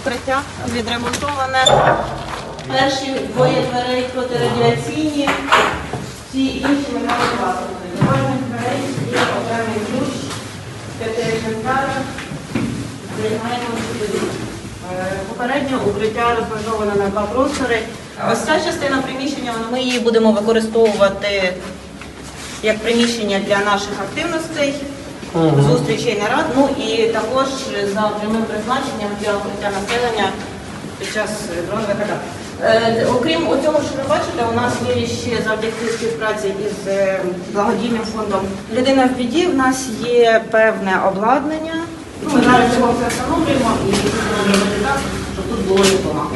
Укриття відремонтоване. Перші двоє дверей протирадіаційні, всі інші ми маємо власне. Кожних дверей є окремий ключ, п'яти екземплярів. Зберігаємо сюди. Е, Попередньо укриття розмежоване на два простори. Ось ця частина приміщення, ми її будемо використовувати як приміщення для наших активностей, зустрічей нарад, ну і також за прямим призначенням для укриття населення під час дронових атак. Е, Окрім цього, що ви бачите, у нас є ще завдяки співпраці із е, благодійним фондом Людина в біді. В нас є певне обладнання. Ну, Ми зараз його все встановлюємо і робити так, щоб тут було вдома.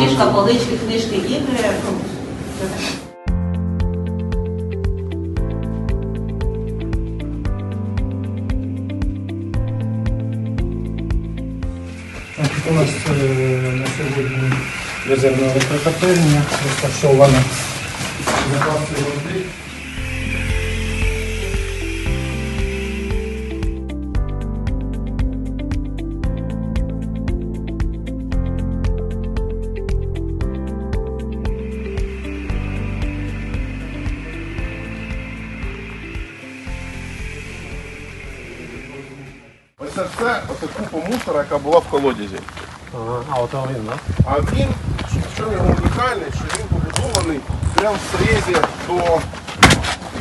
Ліжка, полички, книжки, ігри. У нас е, на сьогодні резервне електрокотельня розташоване запаси води. Це все, оце купа мусора, яка була в колодязі. А, от він, так? А він, що в нього унікальний, що він побудований прямо в срезі до,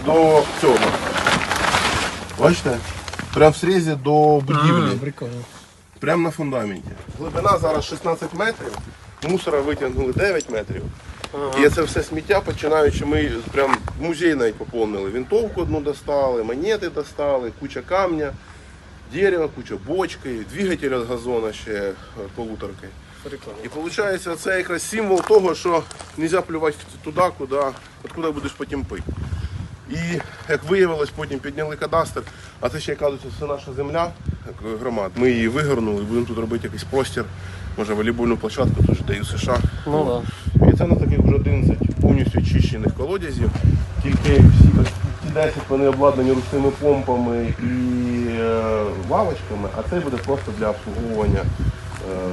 до цього. Бачите? Прямо в срезі до будівлі. Прикольно. Прямо на фундаменті. Глибина зараз 16 метрів, мусора витягнули 9 метрів. І це все сміття, починаючи, ми прям музей навіть поповнили. Вінтовку одну достали, монети достали, куча камня, дерева, куча бочки, двигатель від газона ще е, полуторки. І виходить, це якраз символ того, що не можна плювати туди, куди, откуда будеш потім пити. І як виявилось, потім підняли кадастр, а це ще кажуть, це наша земля громад. Ми її вигорнули, будемо тут робити якийсь простір, може волейбольну площадку, теж даю США. Ну І це на таких вже 11 повністю очищених колодязів. Тільки всі ті 10 вони обладнані ручними помпами і лавочками, а це буде просто для обслуговування е,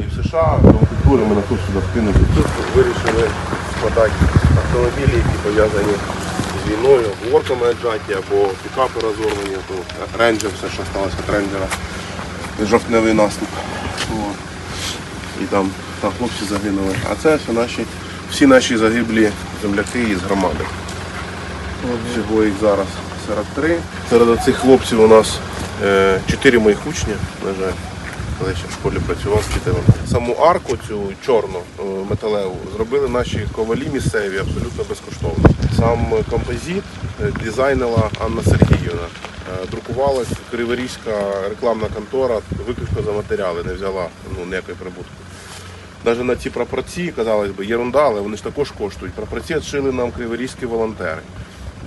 і США, культури ми на тут сюди вкинути. Тут вирішили складати автомобілі, які пов'язані з війною, горками отжаті або пікапи розорвані, то рейнджер, все, що сталося від рейнджера, жовтневий наступ. І там, там хлопці загинули. А це все наші, всі наші загиблі земляки із громади. Всього їх зараз 43. Серед цих хлопців у нас е, моїх учні, на жаль, коли ще в школі працював з дітей. Саму арку цю чорну е, металеву зробили наші ковалі місцеві абсолютно безкоштовно. Сам композит е, дизайнила Анна Сергіївна. Друкувалась Криворізька рекламна контора виключно за матеріали, не взяла ну, ніякої прибутку. Навіть на ці прапорці, казалось би, єрунда, але вони ж також коштують. Прапорці відшили нам криворізькі волонтери.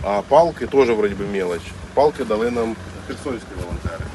А палки теж вроді би мелоч. Палки дали нам херсонські волонтери.